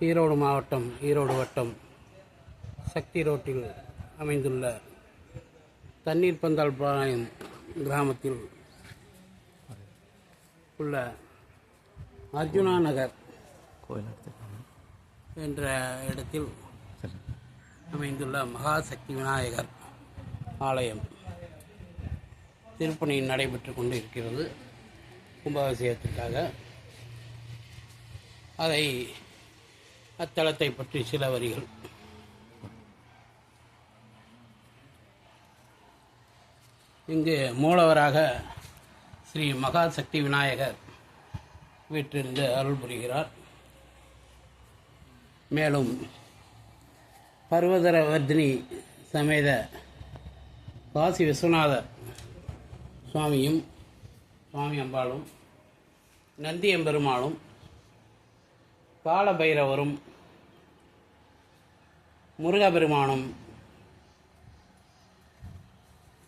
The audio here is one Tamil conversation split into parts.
ஈரோடு மாவட்டம் ஈரோடு வட்டம் சக்தி ரோட்டில் அமைந்துள்ள தண்ணீர் பந்தால் பாளையம் கிராமத்தில் உள்ள அர்ஜுனா நகர் கோயில் என்ற இடத்தில் அமைந்துள்ள மகாசக்தி விநாயகர் ஆலயம் திருப்பணி நடைபெற்று கொண்டு இருக்கிறது கும்பாபிஷேகத்திற்காக. அதை அத்தலத்தை பற்றி சில வரிகள். இங்கு மூலவராக ஸ்ரீ மகாசக்தி விநாயகர் வீட்டிலிருந்து அருள் புரிகிறார். மேலும் பர்வதர வர்தினி சமேத காசி விஸ்வநாதர் சுவாமியும் சுவாமி அம்பாளும் நந்தி எம்பெருமாளும் காலபைரவரும் முருகபெருமானும்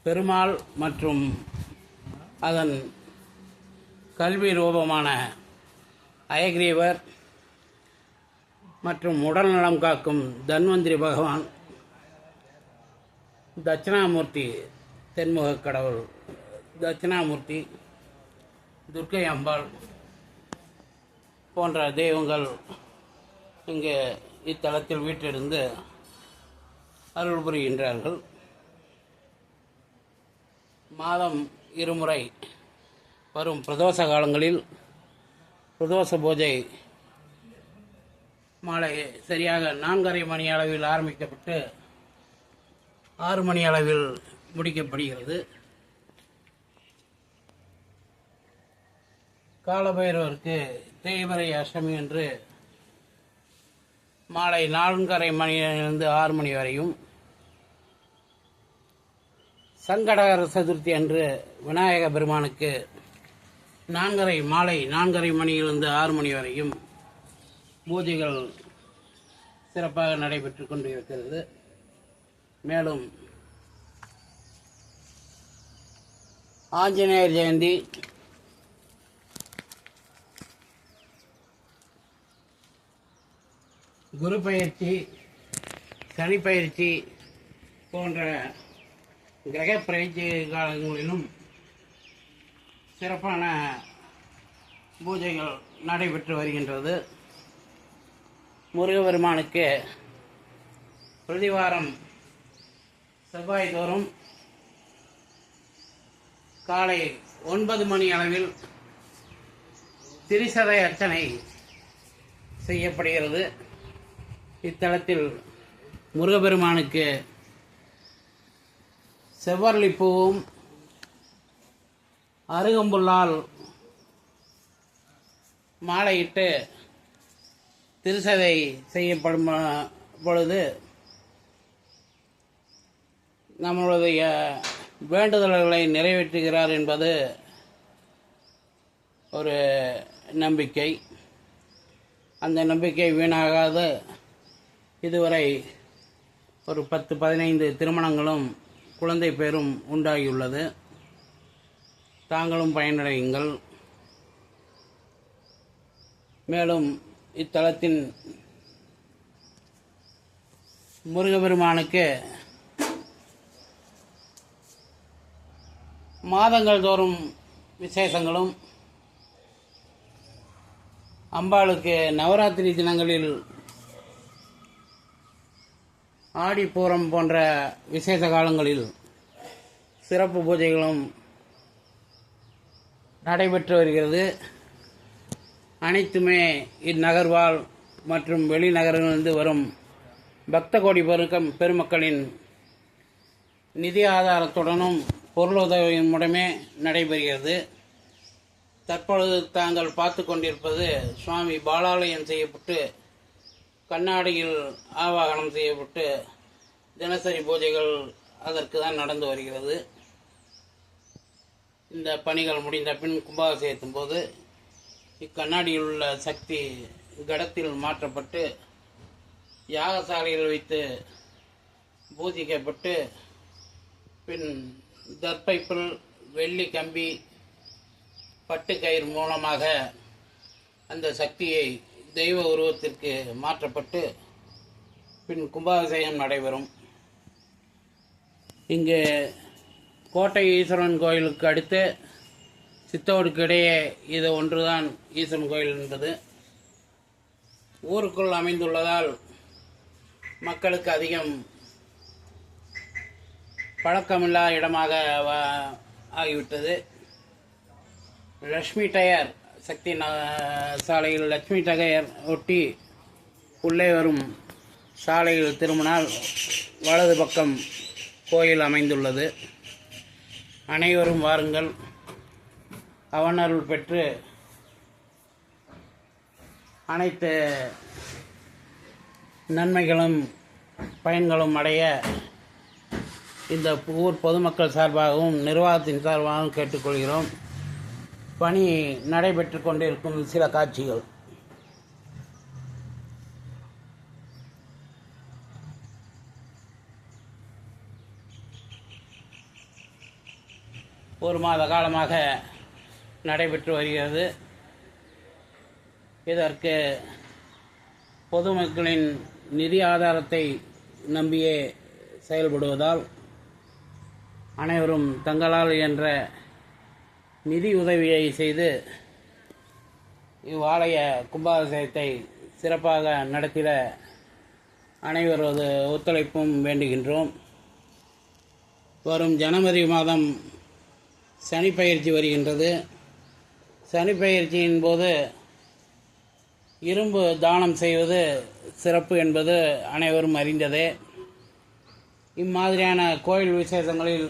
பெருமாள் மற்றும் அதன் கல்வி ரூபமான அயக்ரீவர் மற்றும் உடல் நலம் காக்கும் தன்வந்திரி பகவான் தட்சிணாமூர்த்தி தென்முக கடவுள் தட்சிணாமூர்த்தி துர்க்கை அம்பாள் போன்ற தெய்வங்கள் இங்கு இத்தலத்தில் வீட்டிலிருந்து அருள் புரிகின்றார்கள். மாதம் இருமுறை வரும் பிரதோஷ காலங்களில் பிரதோஷ பூஜை மாலை சரியாக நான்கரை மணி அளவில் ஆரம்பிக்கப்பட்டு ஆறு மணி அளவில் முடிக்கப்படுகிறது. காலபைரவருக்கு தேய்மறை அஷ்டமி என்று மாலை நான்கரை மணியிலிருந்து ஆறு மணி வரையும் சங்கடகர சதுர்த்தி அன்று விநாயக பெருமானுக்கு நான்கரை மாலை நான்கரை மணியிலிருந்து ஆறு மணி வரையும் பூஜைகள் சிறப்பாக நடைபெற்று கொண்டு இருக்கிறது மேலும் ஆஞ்சநேயர் ஜெயந்தி குரு பயிற்சி சனி பயிற்சி போன்ற கிரக பயிற்சி காலங்களிலும் சிறப்பான பூஜைகள் நடைபெற்று வருகின்றது. முருகபெருமானுக்கு பிரதிவாரம் செவ்வாய் தோறும் காலை ஒன்பது மணி அளவில் திரிசதை அர்ச்சனை செய்யப்படுகிறது. இத்தலத்தில் முருகபெருமானுக்கு செவ்வரளி பூவும் அருகம்புல்லால் மாலையிட்டு திருசதை செய்யப்படும் பொழுது நம்மளுடைய வேண்டுதல்களை நிறைவேற்றுகிறார் என்பது ஒரு நம்பிக்கை. அந்த நம்பிக்கை வீணாகாது. இதுவரை ஒரு பத்து பதினைந்து திருமணங்களும் குழந்தை பேரும் உண்டாகியுள்ளது. தாங்களும் பயனடையுங்கள். மேலும் இத்தலத்தின் முருகபெருமானுக்கு மாதங்கள் தோறும் விசேஷங்களும் அம்பாளுக்கு நவராத்திரி தினங்களில் ஆடிப்பூரம் போன்ற விசேஷ காலங்களில் சிறப்பு பூஜைகளும் நடைபெற்று வருகிறது. அனைத்துமே இந்நகர்வாழ் மற்றும் வெளிநகரிலிருந்து வரும் பக்த கோடி பெருக்கம் பெருமக்களின் நிதி ஆதாரத்துடனும் பொருளுதவியின் மூலமே நடைபெறுகிறது. தற்பொழுது தாங்கள் பார்த்து கொண்டிருப்பது சுவாமி பாலாலயம் செய்யப்பட்டு கண்ணாடியில் ஆவாகனம் செய்யப்பட்டு தினசரி பூஜைகள் அதற்கு தான் நடந்து வருகிறது. இந்த பணிகள் முடிந்த பின் கும்பாபிஷேகத்தின் போது இக்கண்ணாடியில் உள்ள சக்தி கடத்தில் மாற்றப்பட்டு யாகசாலையில் வைத்து பூஜிக்கப்பட்டு பின் தர்பைப்புல் வெள்ளி கம்பி பட்டு கயிறு மூலமாக அந்த சக்தியை தெய்வ உருவத்திற்கு மாற்றப்பட்டு பின் கும்பாபிஷேகம் நடைபெறும். இங்கு கோட்டை ஈஸ்வரன் கோயிலுக்கு அடுத்து சித்தோடுக்கு இடையே இது ஒன்றுதான் ஈஸ்வரன் கோயில் என்பது. ஊருக்குள் அமைந்துள்ளதால் மக்களுக்கு அதிகம் பழக்கமில்லா இடமாக ஆகிவிட்டது. லக்ஷ்மி டயர் சக்தி ந- சாலையில் லட்சுமி டகையர் ஒட்டி உள்ளே வரும் சாலையில் திரும்பினால் வலது பக்கம் கோயில் அமைந்துள்ளது. அனைவரும் வாருங்கள். அவனருள் பெற்று அனைத்து நன்மைகளும் பயன்களும் அடைய இந்த ஊர் பொதுமக்கள் சார்பாகவும் நிர்வாகத்தின் சார்பாகவும் கேட்டுக்கொள்கிறோம். பணி நடைபெற்று கொண்டிருக்கும் சில காட்சிகள். ஒரு மாத காலமாக நடைபெற்று வருகிறது. இதற்கு பொதுமக்களின் நிதி ஆதாரத்தை நம்பியே செயல்படுவதால் அனைவரும் தங்களால் என்ற நிதி உதவியை செய்து இவ்வாலய கும்பாபிஷேகத்தை சிறப்பாக நடத்திட அனைவரது ஒத்துழைப்பும் வேண்டுகின்றோம். வரும் ஜனவரி மாதம் சனிப்பயிற்சி வருகின்றது. சனிப்பயிற்சியின் போது இரும்பு தானம் செய்வது சிறப்பு என்பது அனைவரும் அறிந்ததே. இம்மாதிரியான கோயில் விசேஷங்களில்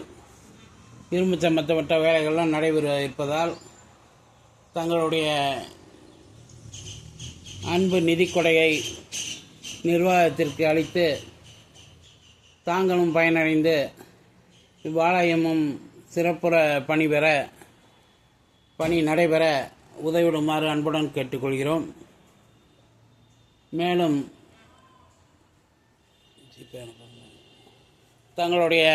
இரும்பு சம்பந்தப்பட்ட வேலைகள்லாம் நடைபெற இருப்பதால் தங்களுடைய அன்பு நிதிக்கொடையை நிர்வாகத்திற்கு அளித்து தாங்களும் பயனடைந்து இவ்வாலயமும் சிறப்புற பணி பெற பணி நடைபெற உதவிடுமாறு அன்புடன் கேட்டுக்கொள்கிறோம். மேலும் தங்களுடைய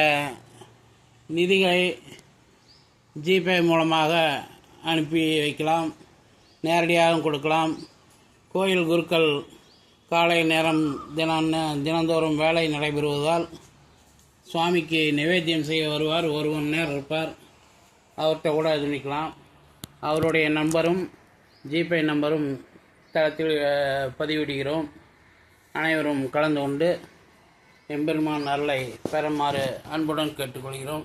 நிதிகளை ஜிபே மூலமாக அனுப்பி வைக்கலாம். நேரடியாகவும் கொடுக்கலாம். கோயில் குருக்கள் காலை நேரம் தினம் தினந்தோறும் வேலை நடைபெறுவதால் சுவாமிக்கு நிவேத்தியம் செய்ய வருவார். ஒரு மணி நேரம் இருப்பார். அவர்கிட்ட கூட துணிக்கலாம் அவருடைய நம்பரும் ஜிபே நம்பரும் தளத்தில் பதிவிடுகிறோம். அனைவரும் கலந்து கொண்டு எம்பெருமான் அருளை பெறுமாறு அன்புடன் கேட்டுக்கொள்கிறோம்.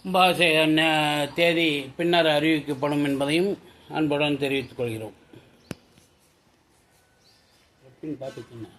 கும்பாபிஷேக தேதி பின்னர் அறிவிக்கப்படும் என்பதையும் அன்புடன் தெரிவித்துக் கொள்கிறோம். பார்த்துக்கோங்க